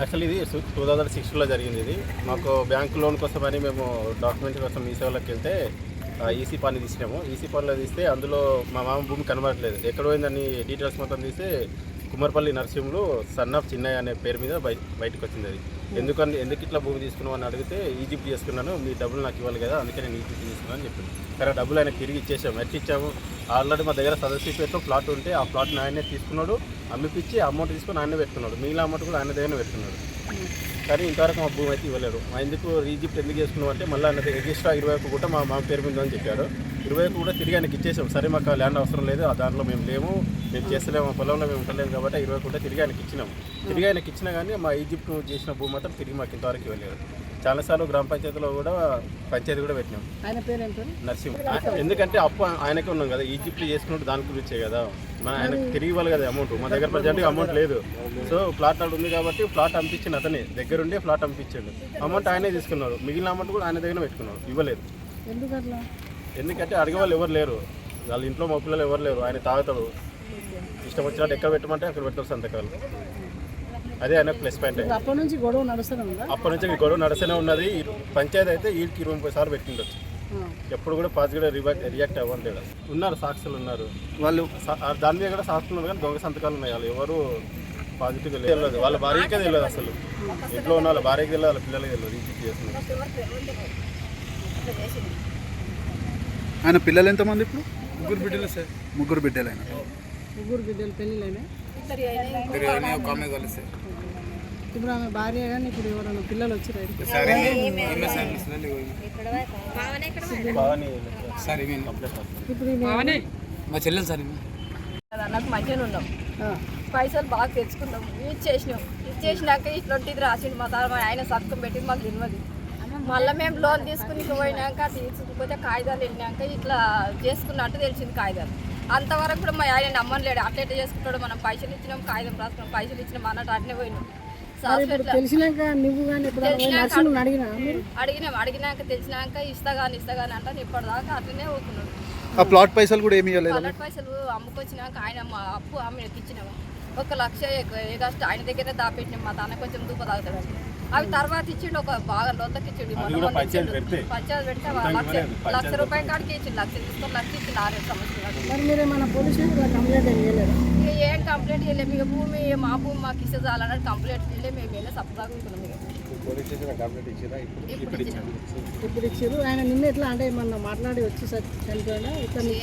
Actually ఇది two thousand సిక్స్లో జరిగింది ఇది. మాకు బ్యాంక్ లోన్ కోసం అని మేము డాక్యుమెంట్ కోసం మీ సేవలోకి వెళ్తే ఈసీ పని తీసినాము. ఈసీ పనిలో తీస్తే అందులో మా మామ భూమి కనబడట్లేదు. ఎక్కడ పోయిందని డీటెయిల్స్ మొత్తం తీస్తే కుమ్మరపల్లి నరసింహులు సన్ ఆఫ్ చిన్నయ్య అనే పేరు మీద బయ బయటకు వచ్చింది అది. ఎందుకని ఎందుకు ఇట్లా భూమి తీసుకున్నావు అని అడిగితే ఈజిప్ట్ చేసుకున్నాను మీ డబ్బులు నాకు ఇవ్వాలి కదా అందుకే నేను ఈజిప్ట్ తీసుకున్నాను అని చెప్పింది. సరే డబ్బులు ఆయన తిరిగి ఇచ్చేసాము ఎట్టి ఇచ్చాము? ఆల్రెడీ మా దగ్గర సదస్సు ప్లాట్ ఉంటే ఆ ప్లాట్ ఆయనే తీసుకున్నాడు అమ్మిపించి అమౌంట్ తీసుకుని ఆయనే పెట్టుకున్నాడు. మిగిలిన అమౌంట్ కూడా ఆయన దగ్గర పెట్టుకున్నాడు. కానీ ఇంతవరకు మా భూమి అయితే ఇవ్వలేడు మా ఎందుకు ఈజిప్ట్ ఎందుకు చేసుకున్నాం అంటే మళ్ళీ ఆయన ఎక్స్ట్రా ఇరవై ఒక్క కూడా మా మా పేరు మీద అని చెప్పాడు. ఇరవై కూడా తిరిగి ఆయనకి ఇచ్చేసాం సరే మాకు ల్యాండ్ అవసరం లేదు ఆ దాంట్లో మేము లేము మేము చేస్తలేము పొలంలో మేము ఉండలేము కాబట్టి ఇరవై కూడా తిరిగి ఆయనకి ఇచ్చినాం తిరిగి ఆయనకి ఇచ్చినా కానీ మా ఈజిప్ట్ చేసిన భూమి మాత్రం తిరిగి మాకు ఇంతవరకు ఇవ్వలేదు. చాలాసార్లు గ్రామ పంచాయతీలో కూడా పంచాయతీ కూడా పెట్టినాం. ఆయన పేరు నరసింహ. ఎందుకంటే అప్పు ఆయనకే ఉన్నాం కదా ఈజిప్ట్ చేసుకున్నట్టు దాని గురించే కదా. మన ఆయనకు తిరిగి ఇవ్వాలి కదా అమౌంట్ మా దగ్గర ప్రజెంట్గా అమౌంట్ లేదు. సో ప్లాట్ అక్కడ ఉంది కాబట్టి ప్లాట్ అమ్పించింది అతనే. దగ్గరుండి ప్లాట్ అమ్పించాడు అమౌంట్ ఆయనే తీసుకున్నాడు. మిగిలిన అమౌంట్ కూడా ఆయన దగ్గర పెట్టుకున్నాడు. ఇవ్వలేదు. ఎందుకు అట్లా ఎందుకంటే అడిగే వాళ్ళు ఎవరు లేరు. వాళ్ళ ఇంట్లో మా పిల్లలు ఎవరు లేరు. ఆయన తాగుతాడు. ఇష్టం వచ్చినట్టు ఎక్కడ పెట్టమంటే అక్కడ పెడతారు సంతకాలు. అదే ఆయన ప్లస్ పాయింట్ అప్పటి నుంచి గొడవ నడుస్తూనే అప్పటి నుంచి గొడవ నడుస్తూనే ఉన్నది. ఈ పంచాయతీ అయితే వీటికి ఇరవై ముప్పై సార్లు పెట్టిండొచ్చు. ఎప్పుడు కూడా పాజిటివ్గా రియాక్ట్ రియాక్ట్ అవ్వట్లేదు. ఉన్నారు సాక్షులు ఉన్నారు. వాళ్ళు దాని మీద కూడా సాక్షులు ఉన్నారు కానీ దొంగ సంతకాలు ఉన్నాయి. వాళ్ళు ఎవరు పాజిటివ్గా తెలియదు వాళ్ళ భార్యకే తెలియదు అసలు. ఇంట్లో ఉన్న వాళ్ళ భార్యకి తెలియదు వాళ్ళ పిల్లలకి తెలియదు. రీచ్ చేస్తున్నారు ఆయన పిల్లలు ఎంతమంది ఇప్పుడు? ముగ్గురు బిడ్డలు సార్. ముగ్గురు బిడ్డలు ఆయన ముగ్గురు బిడ్డలు పెళ్ళిళ్ళైనా? ఒక ఆమె కలిసి ఇప్పుడు ఆమె భార్య కానీ ఇప్పుడు ఎవరైనా పిల్లలు వచ్చి బాగానే సార్ ఇప్పుడు ఈమె- మా చెల్లెలు సార్ నాకు మంచిగా ఉన్నాం. ఆ. పైసలు బాగా తెచ్చుకున్నాం. ఇచ్చేసినాం ఇచ్చేసినాక ఇట్లాంటిది రాసిండు మా మా ఆయన సత్కం పెట్టి మాకు తెలియదు మళ్ళీ మేము లోన్ తీసుకుని పోయినాక తీసుకుపోతే కాగితాలు వెళ్ళినాక ఇట్లా చేసుకున్నట్టు తెలిసింది కాగితాలు. అంతవరకు కూడా మా ఆయన నమ్మలేడు అట్లా ఎట్లా చేసుకుంటాడు మనం పైసలు ఇచ్చినాం కాగితం రాసుకున్నాం పైసలు ఇచ్చినాం అన్నట్టు అట్నే పోయినాం. అడిగినా. అడిగినాక తెలిసినాక ఇస్తా కానీ ఇస్తా కానీ అంటే ఇప్పటిదాకా అట్లనే ఊరుకున్నాడు ఆ ప్లాట్ పైసలు కూడా ఏమి ఇవ్వలేదు పన్నెండు పైసలు అమ్ముకొచ్చినాక ఆయన మా అప్పు ఆమెకి ఇచ్చినాము ఒక లక్ష ఎగస్ట్ ఆయన దగ్గరే దాపెట్టినాం. మా తాన కొంచెం దూప తాగుతాడు. అవి తర్వాత ఇచ్చిండు ఒక బాగా లోతకి ఇచ్చిండు పంచాయతీ. పెడితే. లక్ష లక్ష రూపాయల కాడికి ఇచ్చిండు లక్ష తీసుకొని లక్ష ఇచ్చిండు ఆరేడు సంవత్సరాలు మరి మీరు ఏమైనా పోలీస్ స్టేషన్ కంప్లైంట్ ఏం చేయలేదు? ఇక ఏం కంప్లైంట్ చేయలేము. ఇక భూమి మా భూమి మాకు ఇస్తే చాలన్నట్టు కంప్లైంట్ చేయలేదు మేము వెళ్ళి సప్తాగా ఉంటున్నాం ఇప్పుడు ఇచ్చారు? ఆయన నిన్న ఎట్లా అంటే ఏమన్నా మాట్లాడి వచ్చి చనిపోయినా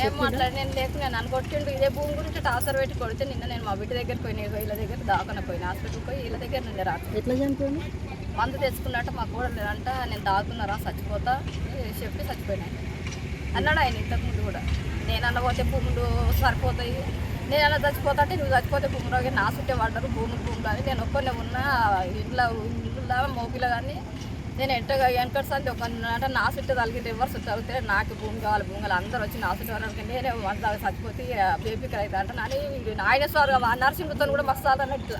ఏం మాట్లాడి నేను లేకు నేను అనుకొట్టిండు ఇదే భూమి గురించి టాసర్ పెట్టి కొడితే నిన్న నేను మా బిడ్డ దగ్గర పోయినా వీళ్ళ దగ్గర దాకన పోయినా హాస్పిటల్ పోయి వీళ్ళ దగ్గర నుండి రాత్రి. ఎట్లా చనిపోయింది మందు తెచ్చుకున్నట్టు మా కూడా లేదంట నేను దాగుతున్నారా చచ్చిపోతా చెప్పి చచ్చిపోయినాయి అన్నాడు ఆయన ఇంతకుముందు కూడా. నేను అన్న పోతే భూములు సరిపోతాయి. నేను అలా చచ్చిపోతా అంటే నువ్వు చచ్చిపోతే భూములు నా చుట్టే పడ్డారు భూములు భూములు అని నేను ఒక్కనే ఉన్న ఇంట్లో ఇల్లులా మోపిలో కానీ నేను ఎంటగా వెనకటి సంది ఒక అంటే నా చుట్టూ తలిగింది ఎవరు చుట్టూ తగిలితే నాకు భూమి కావాలి భూమి అందరూ వచ్చి నా చుట్టూ వరకు నేనే వంట చచ్చిపోతే బేబీకి అయితే అంటే అని ఆయన స్వారు నరసింహతో కూడా మస్తు అన్నట్టు.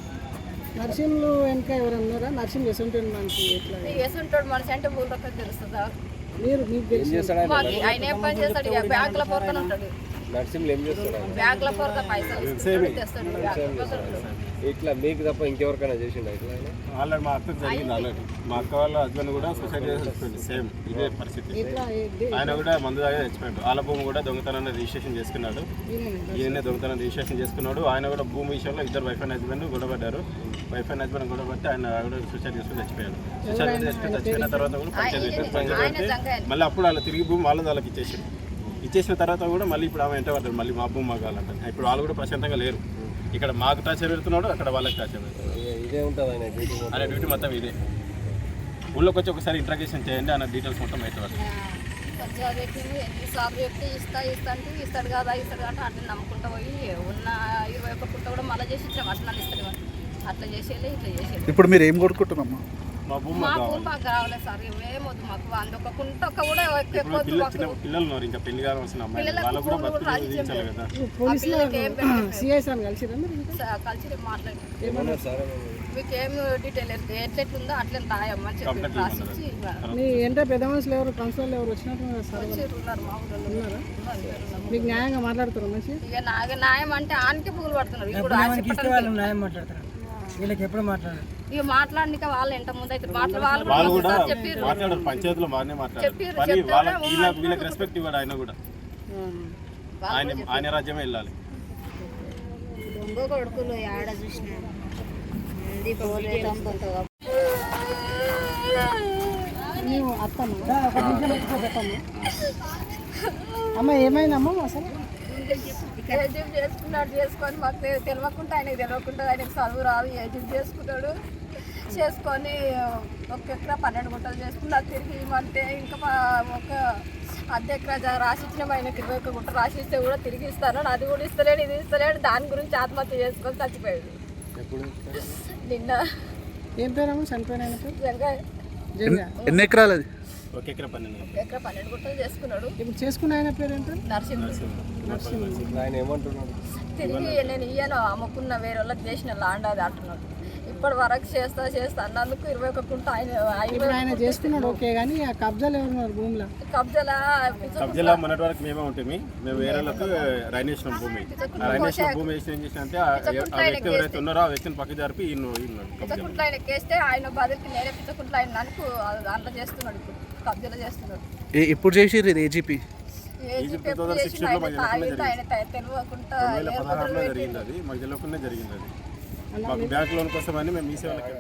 నర్సింగ్లు వెనక ఎవరు ఉన్నారా? నర్సింగ్ ఎసంటుంది మనకి ఎట్లా? వేసుంటాడు మనిషి అంటే భూమి రొక్కలు తెలుస్తుందా? మీరు మీకు తెలిసి ఆయన? ఏం పని చేస్తాడు? బ్యాంకుల పొరకన ఉంటాడు. నరసింహులు ఏం చేస్తాడు. ఇట్లా మీకు తప్ప ఇంకెవరికైనా చేసిండు ఇట్లా? ఆల్రెడీ మా అక్క జరిగింది ఆల్రెడీ. మా అక్క వాళ్ళ హస్బెండ్ కూడా సూసైడ్ చేసి చచ్చిపోయింది సేమ్ ఇదే పరిస్థితి. ఆయన కూడా మందు తాగే చచ్చిపోయాడు. వాళ్ళ భూమి కూడా దొంగతనాన్ని రిజిస్ట్రేషన్ చేసుకున్నాడు. ఈయన దొంగతనం రిజిస్ట్రేషన్ చేసుకున్నాడు. ఆయన కూడా భూమి విషయంలో ఇద్దరు వైఫ్ అండ్ హస్బెండ్ గొడవపడ్డారు. వైఫ్ అండ్ హస్బెండ్ గొడవపట్టి ఆయన కూడా సూసైడ్ చేసుకుని చచ్చిపోయాడు. సూసైడ్ చేసుకుని చచ్చిపోయిన తర్వాత కూడా పంచాయతీ. మళ్ళీ అప్పుడు వాళ్ళ తిరిగి భూమి వాళ్ళది వాళ్ళకి ఇచ్చేసారు ఇచ్చేసిన తర్వాత కూడా మళ్ళీ ఇప్పుడు ఆమె ఎంట పడ్డారు మళ్ళీ మా భూమి మాకు కావాలంట ఇప్పుడు వాళ్ళు కూడా ప్రశాంతంగా లేరు. ఇక్కడ మాకు టార్చర్ పెడుతున్నాడు అక్కడ వాళ్ళకి టార్చర్ పెడుతున్నాడు. ఇదే- ఇదే ఉంటుంది ఆయన డ్యూటీ మొత్తం. ఆయన డ్యూటీ మొత్తం ఇదే. ఊళ్ళోకి వచ్చి ఒకసారి ఇంట్రాగేషన్ చేయండి అన్న డీటెయిల్స్ మొత్తం అయితే ఎన్నిసార్లు చెప్తే ఇస్తా ఇస్తా అంటే ఇస్తాడు కదా ఇస్తాడు అంటే అట్లా నమ్ముకుంటా పోయి ఉన్న ఇరవై ఒక్క పుట్ట కూడా మళ్ళీ చేసి ఇచ్చాం అట్లా ఇస్తాడు అట్లా ఇట్లా చేసేది ఇప్పుడు మీరు ఏం కొడుకుంటున్నామ్మా మా భూమి కావాలి. సార్ ఏమొద్దు మాకు. వంద ఒక కుంట ఒక కూడా ఎక్కువ ఇప్పుడు వద్దు పిల్ల మాకు చిన్న పిల్లలు ఉన్నారు ఇంకా పెళ్ళి కావాల్సిన అమ్మాయి పిల్లలకు వాళ్ళకు కూడా ఫోన్లు బతుకులు రాజీ విధించాలి కదా. పోలీసులు పిల్లలకి ఏం పెట్టలేదు. CI sir? కలిసిరా మీరు ఇంకా? స- కలిసి రేపు మాట్లాడి ఏమన్నారు? సార్? ఏమన్నారు? మీకు ఏం డీటెయిల్ ఎట్లెట్లుందో అట్లా రాయమ్మని చెప్పి కంప్లైంట్ రాసిచ్చి ఇవ్వాలి. మీ అంటే పెద్ద మనుషులు ఎవరు? కౌన్సిలర్లు ఎవరు వచ్చినట్టు సార్ ఉన్నారు మా ఊళ్ళో. మీకు న్యాయంగా మాట్లాడుతారు మంచి ఇక నాగ న్యాయం అంటే ఆనికి పూలు పడుతున్నారు. ఇప్పుడు న్యాయం మాట్లాడతారు. వీళ్ళకి ఎప్పుడు మాట్లాడారు? ఇక మాట్లాడనిక వాళ్ళు ఎంత ముందు అయితే మాట్లా వాళ్ళు వాళ్ళు కూడా మాట్లాడారు పంచాయతీలో బాగానే మాట్లాడారు. వీళ్ళకి రెస్పెక్ట్ ఇవ్వడు ఆయన కూడా. ఆయన ఆయన రాజ్యమే వెళ్ళాలి. దొంగ కొడుకులు ఆడ చూసిన? అత్తమ్మ. అమ్మ ఏమైందమ్మా అసలు? ఏజిప్ చేసుకున్నాడు చేసుకొని మాకు తెలియకుండా ఆయనకి తెలియకుండా ఆయనకి చదువు రాదు ఏజిప్ చేసుకున్నాడు. చేసుకొని ఒక ఎకరా పన్నెండు గుంటలు చేసుకున్నాడు తిరిగి ఇవ్వమంటే ఇంకా మా- ఒక అర్ధ ఎకరా జా- రాసిచ్చిన ఆయనకి ఇరవై ఒక గుంట రాసిస్తే కూడా తిరిగి ఇస్తాను. అది కూడా ఇస్తలేడు ఇది ఇస్తలేడు దాని గురించి ఆత్మహత్య చేసుకొని చచ్చిపోయాడు. నిన్న. ఏం చనిపోయిన పేరు జంగా. ఎన్ని ఎకరాలు అది? ఒక ఎకరా పన్నెండు. ఎకరా పన్నెండు గుంటలు చేసుకున్నాడు. ఇప్పుడు చేసుకున్న ఆయన పేరు ఏంటో నరసింహ తిరిగి నేను ఇయ్యను అమ్ముకున్న వేరే వాళ్ళకి చేసిన లాండ్ అది అంటున్నాడు. ఇప్పటి వరకు చేస్తా చేస్తా అన్నందుకు ఇరవై ఒక కుంట ఆయన ఇప్పుడు ఆయన చేసుకున్నాడు ఓకే కానీ ఆ కబ్జాలు ఎవరు ఉన్నారు భూమిలో? కబ్జలా? కబ్జాలో మొన్నటి వరకు మేమే ఉంటుంది మేము వేరే వాళ్ళకు రైనేషన్ భూమి. రైనేషన్ భూమి వేసిన ఏం చేసిన అంటే ఆ వ్యక్తి ఎవరైతే ఉన్నారో ఆ వ్యక్తిని పక్క జరిపి ఈయన పిచ్చకుంట్లు ఆయన కేస్తే ఆయన బదులుకి నేనే పిచ్చకుంట్లు ఆయన నాకు దాంట్లో చేస్తున్నాడు ఇప్పుడు. కబ్జాలో చేస్తున్నాడు. ఎప్పుడు చేసిర్రు ఇది ఏజీపీ తె- తెలియకుండా రెండు వేల పదహారులో జరిగింది అది. మాకు తెలియకుండా జరిగింది అది. మాకు బ్యాంక్ లోన్ కోసం అని మేము మీ సేవలకి